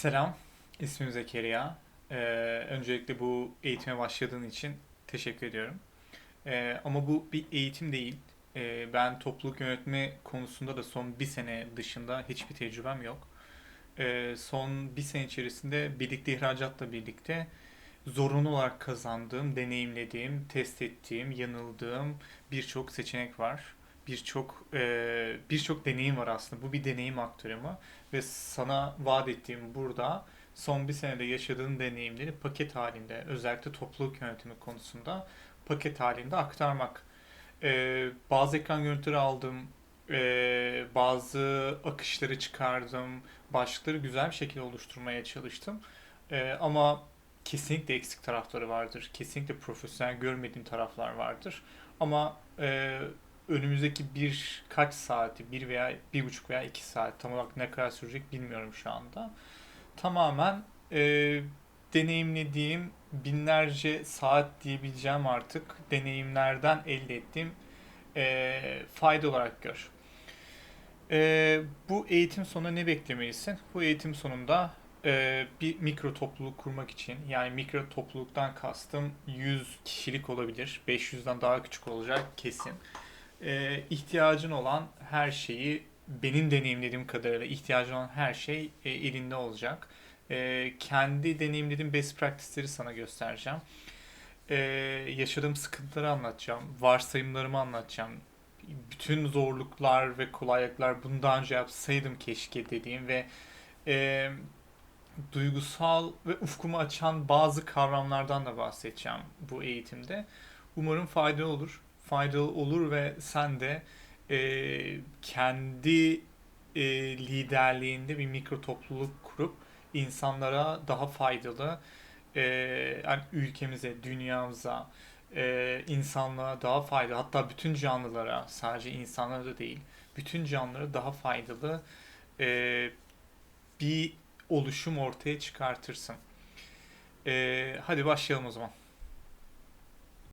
Selam, ismim Zekeriya. Ee, öncelikle bu eğitime başladığın için teşekkür ediyorum. Ee, ama bu bir eğitim değil. Ee, ben topluluk yönetme konusunda da son bir sene dışında hiçbir tecrübem yok. Ee, son bir sene içerisinde birlikte ihracatla birlikte zorunlu olarak kazandığım, deneyimlediğim, test ettiğim, yanıldığım birçok seçenek var. Birçok e, birçok deneyim var aslında. Bu bir deneyim aktarımı ve sana vaat ettiğim burada son bir senede yaşadığın deneyimleri paket halinde özellikle topluluk yönetimi konusunda paket halinde aktarmak. Ee, bazı ekran görüntüleri aldım, ee, bazı akışları çıkardım, başlıkları güzel bir şekilde oluşturmaya çalıştım. Ee, ama kesinlikle eksik tarafları vardır, kesinlikle profesyonel görmediğim taraflar vardır. Ama e, önümüzdeki birkaç saati, bir veya bir buçuk veya iki saat tam olarak ne kadar sürecek bilmiyorum şu anda. Tamamen e, deneyimlediğim binlerce saat diyebileceğim artık deneyimlerden elde ettiğim e, fayda olarak gör. E, bu eğitim sonunda ne beklemelisin? Bu eğitim sonunda e, bir mikro topluluk kurmak için yani mikro topluluktan kastım 100 kişilik olabilir, 500'den daha küçük olacak kesin e, ihtiyacın olan her şeyi benim deneyimlediğim kadarıyla ihtiyacın olan her şey e, elinde olacak. E, kendi deneyimlediğim best practice'leri sana göstereceğim. E, yaşadığım sıkıntıları anlatacağım. Varsayımlarımı anlatacağım. Bütün zorluklar ve kolaylıklar bunu daha önce yapsaydım keşke dediğim ve e, duygusal ve ufkumu açan bazı kavramlardan da bahsedeceğim bu eğitimde. Umarım faydalı olur faydalı olur ve sen de e, kendi e, liderliğinde bir mikro topluluk kurup insanlara daha faydalı e, yani ülkemize, dünyamıza, e, insanlığa daha faydalı hatta bütün canlılara sadece insanlara da değil bütün canlılara daha faydalı e, bir oluşum ortaya çıkartırsın. E, hadi başlayalım o zaman.